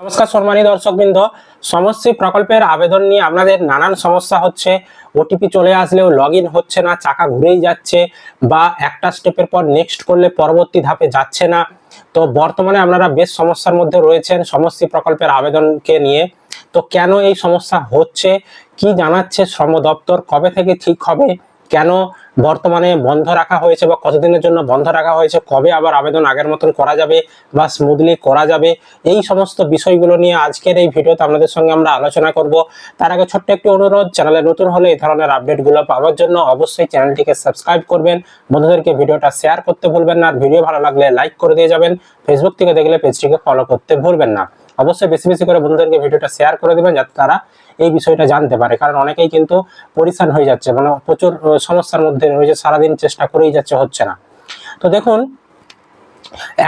নমস্কার সম্মানী দর্শকবৃন্দ। সমষ্টি প্রকল্পের আবেদন নিয়ে আপনাদের নানান সমস্যা হচ্ছে। ওটিপি চলে আসলেও লগ হচ্ছে না, চাকা ঘুরেই যাচ্ছে বা একটা স্টেপের পর নেক্সট করলে পরবর্তী ধাপে যাচ্ছে না। তো বর্তমানে আপনারা বেশ সমস্যার মধ্যে রয়েছেন সমষ্টি প্রকল্পের আবেদনকে নিয়ে। তো কেন এই সমস্যা হচ্ছে? কি জানাচ্ছে শ্রম দপ্তর? কবে থেকে ঠিক হবে? কেন বর্তমানে বন্ধ রাখা হয়েছে বা কতদিনের জন্য বন্ধ রাখা হয়েছে? কবে আবার আবেদন আগের মতন করা যাবে বা স্মুথলি করা যাবে? এই সমস্ত বিষয়গুলো নিয়ে আজকের এই ভিডিওতে আপনাদের সঙ্গে আমরা আলোচনা করব। তার আগে ছোট্ট একটি অনুরোধ, চ্যানেলে নতুন হলে এই ধরনের আপডেটগুলো পাওয়ার জন্য অবশ্যই চ্যানেলটিকে সাবস্ক্রাইব করবেন। বন্ধুদেরকে ভিডিওটা শেয়ার করতে ভুলবেন না। আর ভিডিও ভালো লাগলে লাইক করে দিয়ে যাবেন। ফেসবুক থেকে দেখলে পেজটিকে ফলো করতে ভুলবেন না। অবশ্যই বেশি বেশি করে বন্ধুদেরকে ভিডিওটা শেয়ার করে দেবেন যাতে তারা এই বিষয়টা জানতে পারে। কারণ অনেকেই কিন্তু পরিশান হয়ে যাচ্ছে মানে প্রচুর সমস্যার মধ্যে রয়েছে, সারাদিন চেষ্টা করেই যাচ্ছে, হচ্ছে না। তো দেখুন,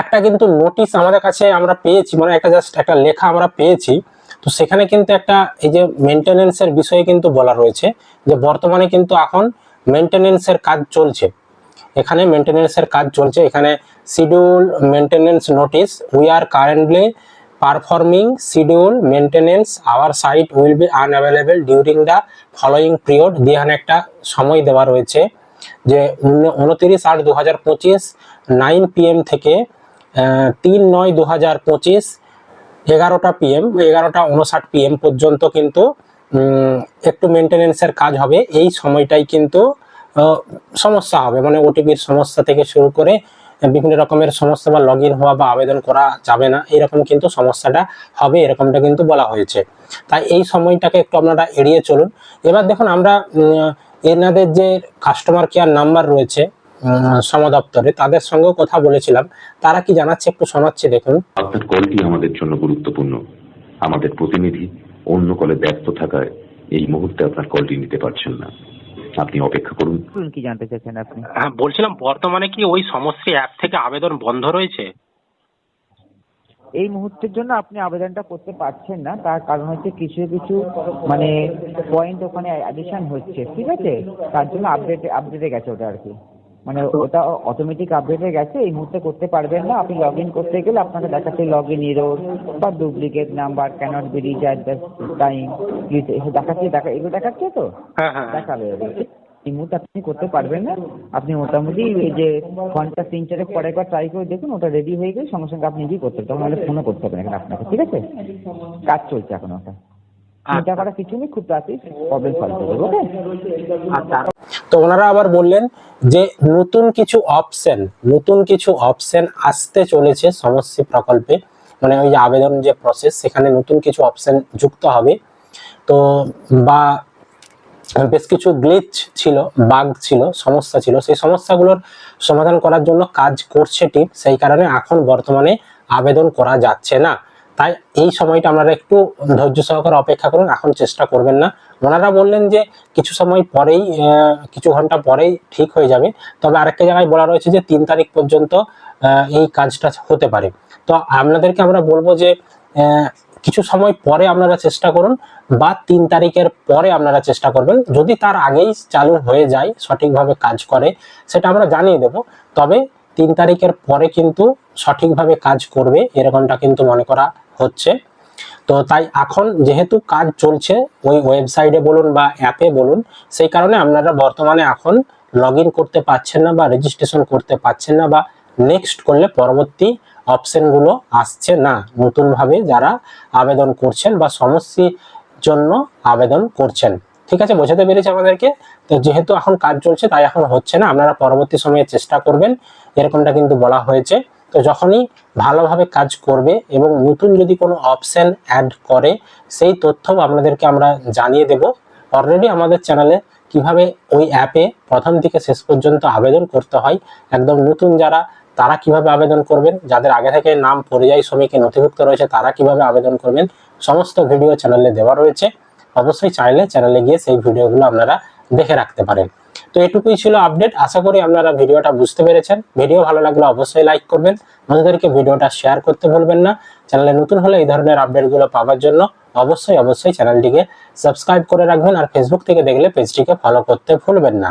একটা কিন্তু নোটিশ আমাদের কাছে আমরা পেয়েছি মানে একটা জাস্ট একটা লেখা আমরা পেয়েছি। তো সেখানে কিন্তু একটা এই যে মেনটেনেন্সের বিষয়ে কিন্তু বলা রয়েছে যে বর্তমানে কিন্তু এখন মেনটেনেন্সের কাজ চলছে। এখানে মেনটেনেন্সের কাজ চলছে, এখানে schedule maintenance notice we are currently performing schedule maintenance our site will be unavailable during the following period দিয়ে একটা সময় দেওয়া রয়েছে যে উনত্রিশ আট দু হাজার পঁচিশ নাইন পিএম থেকে তিন নয় দু হাজার পঁচিশ, এগারোটা পিএম এগারোটা উনষাট পিএম পর্যন্ত কিন্তু একটু মেনটেনেন্সের কাজ হবে। এই সময়টাই কিন্তু সমস্যা হবে। মানে ওটিপির সমস্যা থেকে শুরু করে বিভিন্ন রকমের সমস্যা বা লগ হওয়া বা আবেদন করা যাবে না। এরকম কিন্তু সমস্যাটা হবে এরকমটা কিন্তু বলা হয়েছে। তাই এই সময়টাকে একটু আপনারা এড়িয়ে চলুন। এবার দেখুন আমরা এনাদের যে কাস্টমার কেয়ার নাম্বার রয়েছে উম, শ্রম দপ্তরে তাদের সঙ্গেও কথা বলেছিলাম। তারা কি জানাচ্ছে একটু শোনাচ্ছে দেখুন। কলটি আমাদের জন্য গুরুত্বপূর্ণ। আমাদের প্রতিনিধি অন্য কলে ব্যস্ত থাকায় এই মুহূর্তে আপনার কলটি নিতে পারছেন না। আপনি অপেক্ষা করুন। কি জানতে চাইছেন আপনি? হ্যাঁ বলছিলাম বর্তমানে কি ওই সমস্ত অ্যাপ থেকে আবেদন বন্ধ রয়েছে? এই মুহূর্তের জন্য আপনি আবেদনটা করতে পারছেন না। তার কারণ হচ্ছে কিছু কিছু মানে পয়েন্ট ওখানে অ্যাডিশন হচ্ছে ঠিক আছে? তার জন্য আপডেট আপডেটে গেছে ওটা আর কি। মানে ওটা অটোমেটিক আপডেটে গেছে এই মুহূর্তে করতে পারবেন না। আপনি লগ ইন করতে গেলে আপনাকে দেখাচ্ছে লগ ইন ইরোর বা duplicate number can't be reach at the time please এসে দেখাচ্ছে দেখা এগুলো দেখাচ্ছে তো? হ্যাঁ হ্যাঁ। দেখাবে। এই মুহূর্তে আপনি করতে পারবেন না। আপনি মোটামুটি এই যে ঘণ্টা তিন চারেক পরে একবার ট্রাই করে দেখুন ওটা রেডি হয়ে গেলে সঙ্গে সঙ্গে আপনি নিজেই করতে তখন নাহলে ফোনও করতে হবে না এখানে আপনাকে ঠিক আছে? কাজ চলছে এখন ওটা। চিন্তা করার কিছু নেই খুব তাড়াতাড়ি প্রবলেম সলভ হবে ওকে আচ্ছা। তো ওনারা আবার বললেন যে নতুন কিছু অপশন নতুন কিছু অপশন আসতে চলেছে সমষ্টি প্রকল্পে। মানে ওই যে আবেদন যে প্রসেস সেখানে নতুন কিছু অপশন যুক্ত হবে। তো বা বেশ কিছু গ্লিচ ছিল বাগ ছিল, সমস্যা ছিল। সেই সমস্যাগুলোর সমাধান করার জন্য কাজ করছে টিম সেই কারণে এখন বর্তমানে আবেদন করা যাচ্ছে না। তাই এই সময়টা আপনারা একটু ধৈর্য সহকারে অপেক্ষা করুন, এখন চেষ্টা করবেন না। ওনারা বললেন যে কিছু সময় পরেই কিছু ঘণ্টা পরেই ঠিক হয়ে যাবে। তবে আরেকটা জায়গায় বলা রয়েছে যে তিন তারিখ পর্যন্ত এই কাজটা হতে পারে। তো আপনাদেরকে আমরা বলব যে কিছু সময় পরে আপনারা চেষ্টা করুন বা তিন তারিখের পরে আপনারা চেষ্টা করবেন। যদি তার আগেই চালু হয়ে যায়, সঠিকভাবে কাজ করে, সেটা আমরা জানিয়ে দেব। তবে তিন তারিখের পরে কিন্তু সঠিকভাবে কাজ করবে, এরকমটা কিন্তু মনে করা হচ্ছে। তো তাই এখন যেহেতু কাজ চলছে, ওই ওয়েবসাইটে বলুন বা অ্যাপে বলুন, সেই কারণে আপনারা বর্তমানে এখন লগ করতে পারছেন না বা রেজিস্ট্রেশন করতে পারছেন না বা নেক্সট করলে পরবর্তী অপশনগুলো আসছে না। নতুনভাবে যারা আবেদন করছেন বা সমস্যার জন্য আবেদন করছেন। ঠিক আছে? বোঝাতে পেরেছি আমাদেরকে? তো যেহেতু এখন কাজ চলছে, তাই এখন হচ্ছে না। আপনারা পরবর্তী সময়ে চেষ্টা করবেন। এরকমটা কিন্তু বলা হয়েছে। তো যখনই ভালোভাবে কাজ করবে এবং নতুন যদি কোনো অপশান অ্যাড করে, সেই তথ্য আপনাদেরকে আমরা জানিয়ে দেব। অলরেডি আমাদের চ্যানেলে কীভাবে ওই অ্যাপে প্রথম থেকে শেষ পর্যন্ত আবেদন করতে হয়, একদম নতুন যারা, তারা কীভাবে আবেদন করবেন, যাদের আগে থেকে নাম পরিযায়ী শ্রমিকে নথিভুক্ত রয়েছে, তারা কীভাবে আবেদন করবেন, সমস্ত ভিডিও চ্যানেলে দেওয়া রয়েছে। অবশ্যই চাইলে চ্যানেলে গিয়ে সেই ভিডিওগুলো আপনারা দেখে রাখতে পারেন। তো এটুকুই ছিল আপডেট আশা করি আপনারা ভিডিওটা বুঝতে পেরেছেন। ভিডিও ভালো লাগলে অবশ্যই লাইক করবেন। বন্ধুদেরকে ভিডিওটা শেয়ার করতে ভুলবেন না। চ্যানেলে নতুন হলে এই ধরনের আপডেটগুলো পাওয়ার জন্য অবশ্যই অবশ্যই চ্যানেলটিকে সাবস্ক্রাইব করে রাখবেন। আর ফেসবুক থেকে দেখলে পেজটিকে ফলো করতে ভুলবেন না।